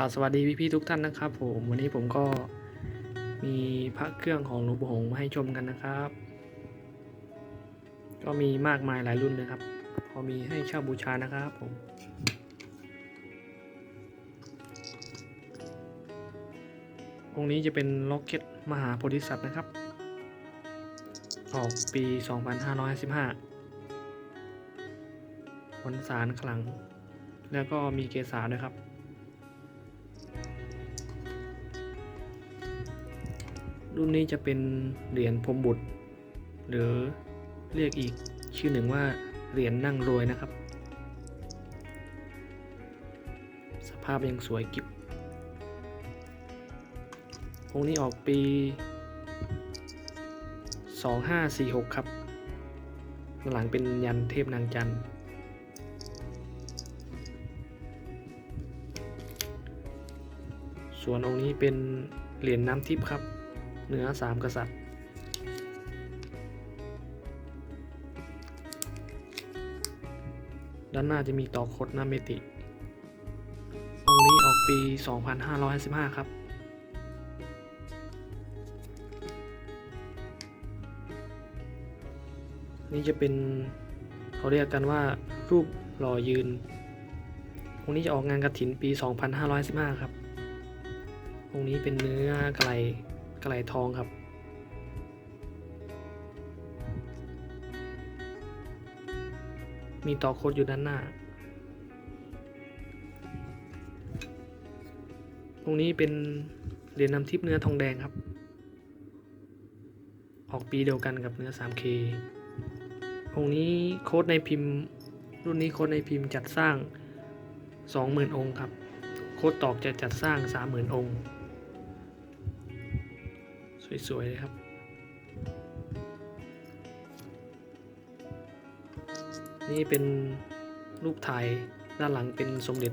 กล่าวสวัสดีพี่ๆทุกท่านนะครับ ผมวันนี้ผมก็มีพระเครื่องของหลวงปู่หงส์มาให้ชมกันนะครับ ก็มีมากมายหลายรุ่นเลยครับ พอมีให้เช่าบูชานะครับผมองค์นี้จะเป็นล็อกเก็ตมหาโพธิสัตว์นะครับ ออกปี 2555ผลสารขลัง แล้วก็มีเกษาด้วยครับ รุ่นนี้จะเป็นเหรียญพรมบุตร หรือเรียกอีกชื่อหนึ่งว่าเหรียญนั่งรวยนะครับ สภาพยังสวยกิบองนี้ออกปี 2546 ครับ หลังเป็นยันเทพนางจันทร์ส่วนองค์นี้เป็นเหรียญน้ำทิพย์ครับ เหนือสามกษัตริย์ด้านหน้าจะมีต่อคดหน้าเมติ องค์นี้ออกปี 2555 ครับ นี่จะเป็นเขาเรียกกันว่ารูปหล่อยืน องค์นี้จะออกงานกระถินปี 2515 ครับ องค์นี้เป็นเนื้อกระไหล กระไหลทองครับมีต่อโคดอยู่ด้านหน้าองนี้เป็นเหรียญนำทิพย์เนื้อทองแดงครับ ออกปีเดียวกันกับเนื้อ 3K องค์นี้โค้ดในพิมพ์ รุ่นนี้โค้ดในพิมพ์จัดสร้าง 20,000 องค์ครับ โค้ดตอกจะจัดสร้าง 30,000 องค์ สวยๆเลยครับ นี่เป็นรูปถ่ายด้านหลังเป็นสมเด็จ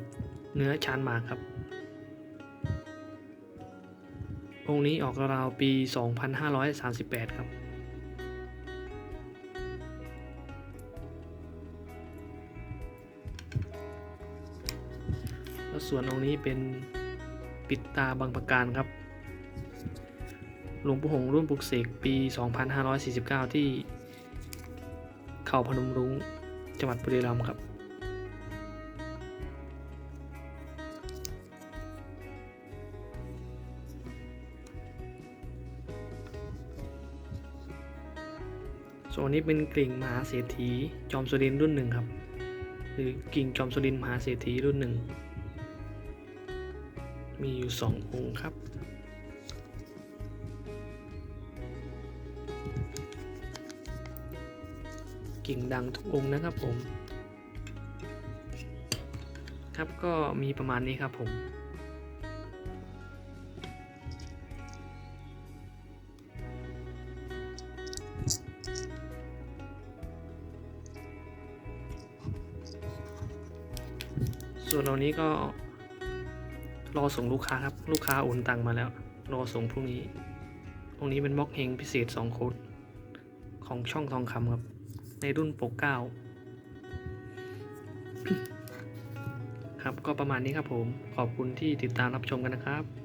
เนื้อชานหมากครับ องค์นี้ออกราวปี 2538 ครับแล้วส่วนองค์นี้เป็นปิดตาบางประการครับ หลวงปู่หงรุ่นปลุกเสกปี 2549 ที่เขาพนมรุ้งจังหวัดบุรีรัมย์ครับ ส่วนนี้เป็นกิ่งมหาเศรษฐีจอมสุรินรุ่นหนึ่งครับ หรือกิ่งจอมสุรินมหาเศรษฐีรุ่นหนึ่ง มีอยู่สององค์ครับ กิ่งดังทุกองนะครับผม ครับก็มีประมาณนี้ครับผมส่วนเหล่านี้ก็รอส่งลูกค้าครับ ลูกค้าโอนตังมาแล้ว รอส่งพรุ่งนี้ ตรงนี้เป็นบล็อกเฮงพิเศษ2โค้ดของช่องทองคำครับ ในรุ่นปกเก้าครับก็ประมาณนี้ครับผมขอบคุณที่ติดตามรับชมกันนะครับ